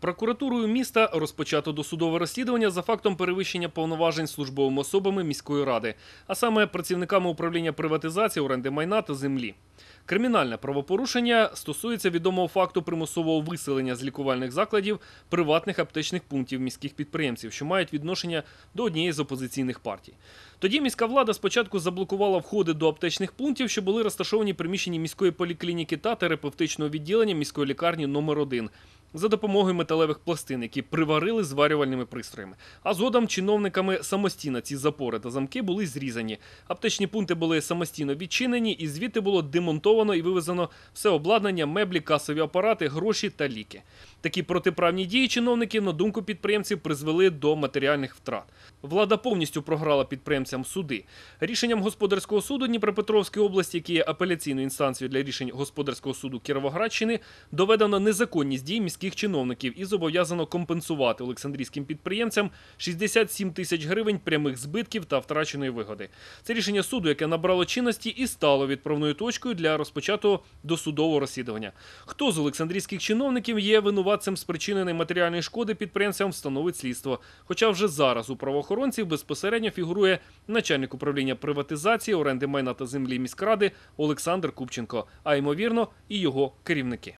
Прокуратурою міста розпочато досудове розслідування за фактом перевищення повноважень службовими особами міської ради, а саме працівниками управління приватизації, оренди майна та землі. Кримінальне правопорушення стосується відомого факту примусового виселення з лікувальних закладів приватних аптечних пунктів міських підприємців, що мають відношення до однієї з опозиційних партій. Тоді міська влада спочатку заблокувала входи до аптечних пунктів, що були розташовані приміщенні міської поліклініки та терапевтичного відділення міської лікарні номер 1 за допомогою металевих пластин, які приварили зварювальними пристроями. А згодом чиновниками самостійно ці запори та замки були зрізані. Аптечні пункти були самостійно відчинені, і звідти було демонтовано і вивезено все обладнання, меблі, касові апарати, гроші та ліки. Такі протиправні дії чиновників, на думку підприємців, призвели до матеріальних втрат. Влада повністю програла підприємцям суди. Рішенням господарського суду Дніпропетровської області, який є апеляційною інстанцією для рішень господарського суду Кіровоградщини, доведено незаконність дій міських чиновників і зобов'язано компенсувати олександрійським підприємцям 67 тисяч гривень прямих збитків та втраченої вигоди. Це рішення суду, яке набрало чинності і стало відправною точкою для розпочатого досудового розслідування. Хто з олександрійських чиновників є винуватцем спричиненої матеріальної шкоди підприємцям, встановить слідство. Хоча вже зараз у правоохоронців безпосередньо фігурує начальник управління приватизації, оренди майна та землі міськради Олександр Купченко, а ймовірно, і його керівники.